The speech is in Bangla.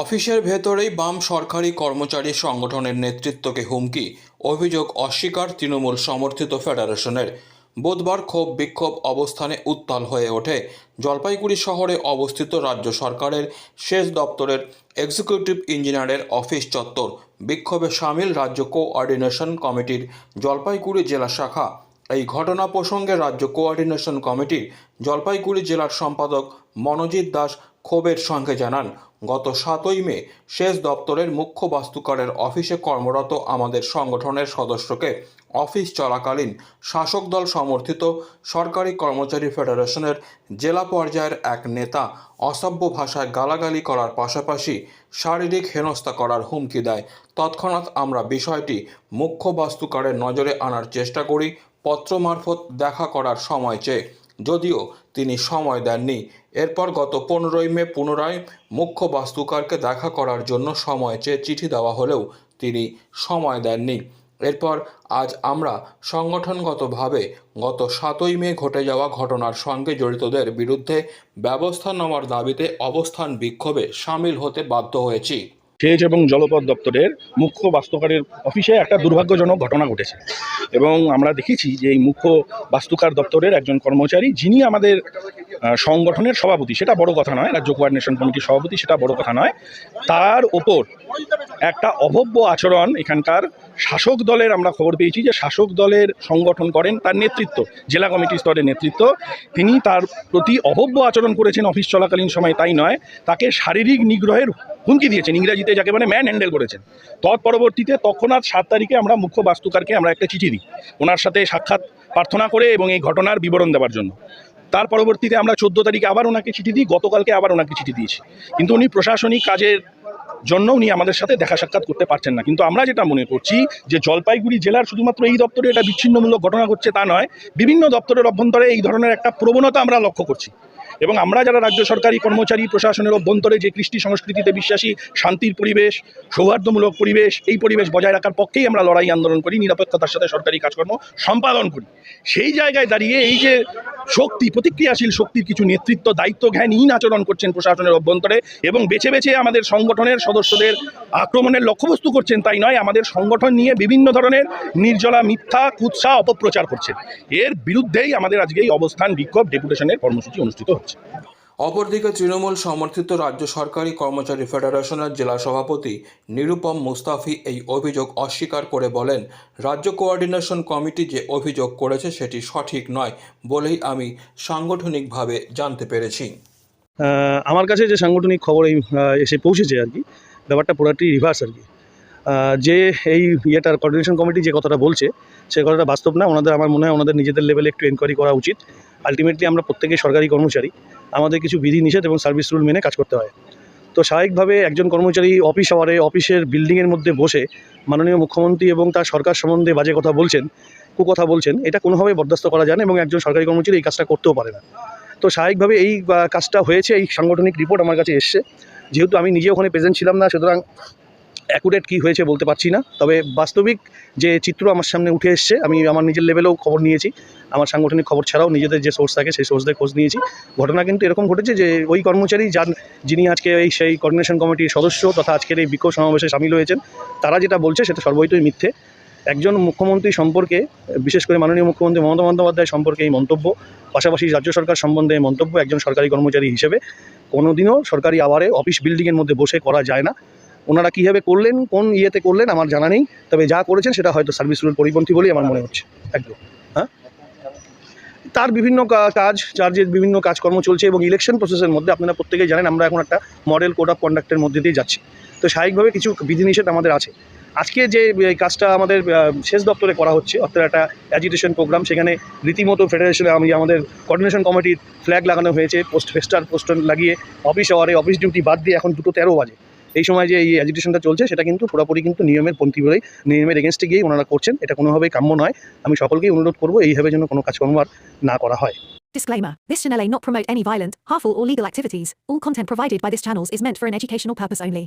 অফিসের ভেতরেই বাম সরকারি কর্মচারী সংগঠনের নেতৃত্বকে হুমকি, অভিযোগ অস্বীকার তৃণমূল সমর্থিত ফেডারেশনের। বুধবার ক্ষোভ বিক্ষোভ অবস্থানে উত্তাল হয়ে ওঠে। জলপাইগুড়ি শহরে অবস্থিত রাজ্য সরকারের শেষ দপ্তরের এক্সিকিউটিভ ইঞ্জিনিয়ারের অফিস চত্বর। বিক্ষোভে সামিল রাজ্য কোঅর্ডিনেশন কমিটির জলপাইগুড়ি জেলা শাখা। এই ঘটনা প্রসঙ্গে রাজ্য কোঅর্ডিনেশন কমিটির জলপাইগুড়ি জেলার সম্পাদক মনোজিৎ দাস ক্ষোভের সঙ্গে জানান গত সাতই মে শেষ দপ্তরের মুখ্য বাস্তুকারের অফিসে কর্মরত আমাদের সংগঠনের সদস্যকে অফিস চলাকালীন শাসক দল সমর্থিত সরকারি কর্মচারী ফেডারেশনের জেলা পর্যায়ের এক নেতা অসভ্য ভাষায় গালাগালি করার পাশাপাশি শারীরিক হেনস্থা করার হুমকি দেয়। তৎক্ষণাৎ আমরা বিষয়টি মুখ্য বাস্তুকারের নজরে আনার চেষ্টা করি। পত্র মারফত দেখা করার সময় চেয়ে যদিও তিনি সময় দেননি। এরপর গত পনেরোই মে পুনরায় মুখ্য বাস্তুকারকে দেখা করার জন্য সময় চেয়ে চিঠি দেওয়া হলেও তিনি সময় দেননি। এরপর আজ আমরা সংগঠনগতভাবে গত সাতই মে ঘটে যাওয়া ঘটনার সঙ্গে জড়িতদের বিরুদ্ধে ব্যবস্থা নেওয়ার দাবিতে অবস্থান বিক্ষোভে সামিল হতে বাধ্য হয়েছি। সেচ এবং জলপথ দপ্তরের মুখ্য বাস্তুকারের অফিসে একটা দুর্ভাগ্যজনক ঘটনা ঘটেছে। এবং আমরা দেখেছি যে এই মুখ্য বাস্তুকার দপ্তরের একজন কর্মচারী যিনি আমাদের সংগঠনের সভাপতি, সেটা বড় কথা নয়, রাজ্য কোঅর্ডিনেশন কমিটির সভাপতি, সেটা বড় কথা নয়। তার ওপর একটা অভব্য আচরণ এখানকার শাসক দলের আমরা খবর পেয়েছি যে শাসক দলের সংগঠন করেন তার নেতৃত্ব, জেলা কমিটি স্তরের নেতৃত্ব। তিনি তার প্রতি অভব্য আচরণ করেছেন অফিস চলাকালীন সময়, তাই নয়, তাকে শারীরিক নিগ্রহের হুমকি দিয়েছেন। ইংরেজিতে যাকে মানে ম্যান হ্যান্ডেল করেছেন। তৎপরবর্তীতে তৎক্ষণাৎ সাত তারিখে আমরা মুখ্য বাস্তুকারকে আমরা একটা চিঠি দিই। ওনার সাথে সাক্ষাৎ প্রার্থনা করে এবং এই ঘটনার বিবরণ দেওয়ার জন্য। তার পরবর্তীতে আমরা চোদ্দ তারিখে আবার ওনাকে চিঠি দিই, গতকালকে আবার ওনাকে চিঠি দিয়েছি। কিন্তু উনি প্রশাসনিক কাজের জন্য উনি আমাদের সাথে দেখা সাক্ষাৎ করতে পারছেন না। কিন্তু আমরা যেটা মনে করছি যে জলপাইগুড়ি জেলার শুধুমাত্র এই দপ্তরে এটা বিচ্ছিন্নমূলক ঘটনা ঘটছে তা নয়, বিভিন্ন দপ্তরের অভ্যন্তরে এই ধরনের একটা প্রবণতা আমরা লক্ষ্য করছি। এবং আমরা যারা রাজ্য সরকারি কর্মচারী, প্রশাসনের অভ্যন্তরে যে কৃষ্টি সংস্কৃতিতে বিশ্বাসী, শান্তির পরিবেশ, সৌহার্দ্যমূলক পরিবেশ, এই পরিবেশ বজায় রাখার পক্ষেই আমরা লড়াই আন্দোলন করি নিরপেক্ষতার সাথে সরকারি কাজকর্ম সম্পাদন করি। সেই জায়গায় দাঁড়িয়ে এই যে শক্তি, প্রতিক্রিয়াশীল শক্তির কিছু নেতৃত্ব, দায়িত্ব জ্ঞানহীন আচরণ করছেন প্রশাসনের অভ্যন্তরে এবং বেছে বেছে আমাদের সংগঠনের সদস্যদের আক্রমণের লক্ষ্যবস্তু করছেন, তাই নয়, আমাদের সংগঠন নিয়ে বিভিন্ন ধরনের নির্জলা, মিথ্যা, কুৎসা, অপপ্রচার করছেন এর বিরুদ্ধেই আমাদের আজকে এই অবস্থান বিক্ষোভ, ডেপুটেশনের কর্মসূচি অনুষ্ঠিত হচ্ছে। অপরদিকে তৃণমূল সমর্থিত রাজ্য সরকারি কর্মচারী ফেডারেশনের জেলা সভাপতি নিরুপম মুস্তাফি এই অভিযোগ অস্বীকার করে বলেন, রাজ্য কোঅর্ডিনেশন কমিটি যে অভিযোগ করেছে সেটি সঠিক নয় বলেই আমি সাংগঠনিকভাবে জানতে পেরেছি। আমার কাছে যে সাংগঠনিক খবর এই এসে পৌঁছেছে আর কি, ব্যাপারটা পুরোটাই রিভার্স আর কি। যে এই ইয়েটার কোঅর্ডিনেশন কমিটি যে কথাটা বলছে, সে কথাটা বাস্তব না। ওনাদের, আমার মনে হয়, ওনাদের নিজেদের লেভেলে একটু এনকোয়ারি করা উচিত। আলটিমেটলি আমরা প্রত্যেকেই সরকারি কর্মচারী। আমাদের কিছু বিধি নিষেধ এবং সার্ভিস রুল মেনে কাজ করতে হয়। তো স্বাভাবিকভাবে একজন কর্মচারী অফিস আওয়ারে অফিসের বিল্ডিংয়ের মধ্যে বসে মাননীয় মুখ্যমন্ত্রী এবং তার সরকার সম্বন্ধে বাজে কথা বলছেন, কুকথা বলছেন, এটা কোনোভাবেই বরদাস্ত করা যায় না এবং একজন সরকারি কর্মচারী এই কাজটা করতেও পারে না। তো স্বাভাবিকভাবে এই কাজটা হয়েছে, এই সাংগঠনিক রিপোর্ট আমার কাছে এসছে। যেহেতু আমি নিজে ওখানে প্রেজেন্ট ছিলাম না, সুতরাং অ্যাকুরেট কী হয়েছে বলতে পারছি না। তবে বাস্তবিক যে চিত্র আমার সামনে উঠে এসছে, আমি আমার নিজের লেভেলেও খবর নিয়েছি। আমার সাংগঠনিক খবর ছাড়াও নিজেদের যে সোর্স থাকে, সেই সোর্স দিয়ে খোঁজ নিয়েছি। ঘটনা কিন্তু এরকম ঘটেছে যে ওই কর্মচারী যার, যিনি আজকে এই সেই কোঅর্ডিনেশন কমিটির সদস্য তথা আজকের এই বিক্ষোভ সমাবেশে সামিল হয়েছেন, তারা যেটা বলছে সেটা সর্বৈতই মিথ্যে। একজন মুখ্যমন্ত্রী সম্পর্কে, বিশেষ করে মাননীয় মুখ্যমন্ত্রী মমতা বন্দ্যোপাধ্যায় সম্পর্কে এই মন্তব্য, পাশাপাশি রাজ্য সরকার সম্বন্ধে মন্তব্য একজন সরকারি কর্মচারী হিসেবে। কোনোদিনও সরকারি আওয়ারে অফিস বিল্ডিংয়ের মধ্যে বসে করা যায় না। ওনারা কীভাবে করলেন, কোন ইয়েতে করলেন আমার জানা নেই, তবে যা করেছেন সেটা হয়তো সার্ভিস রুলের পরিপন্থী বলেই আমার মনে হচ্ছে, একদম হ্যাঁ? তার বিভিন্ন কাজ যে বিভিন্ন কাজকর্ম চলছে এবং ইলেকশন প্রসেসের মধ্যে আপনারা প্রত্যেকেই জানেন আমরা এখন একটা মডেল কোড অফ কন্ডাক্টের মধ্যে দিয়ে যাচ্ছি। তো স্বাভাবিকভাবে কিছু বিধিনিষেধ আমাদের আছে। আজকে যে কাজটা আমাদের শেষ দপ্তরে করা হচ্ছে, অর্থাৎ একটা অ্যাজিটেশন প্রোগ্রাম সেখানে রীতিমতো ফেডারেশনে আমি, আমাদের কোঅর্ডিনেশন কমিটির ফ্ল্যাগ লাগানো হয়েছে পোস্ট ফেস্টার পোস্টার লাগিয়ে অফিস আওয়ারে অফিস ডিউটি বাদ দিয়ে এখন দুটো তেরো বাজে। এই সময় যে এই অ্যাজিটেশনটা চলছে সেটা কিন্তু পুরোপুরি কিন্তু নিয়মের পন্থী বলেই নিয়মের এগেনস্টে গিয়েই ওনারা করছেন এটা কোনোভাবেই কাম্য নয় আমি সকলকেই অনুরোধ করবো এইভাবে যেন কোনো কাজকর্ম আর না করা হয় Disclaimer This channel may not promote any violent, harmful, or legal activities. All content provided by this channel is meant for an educational purpose only.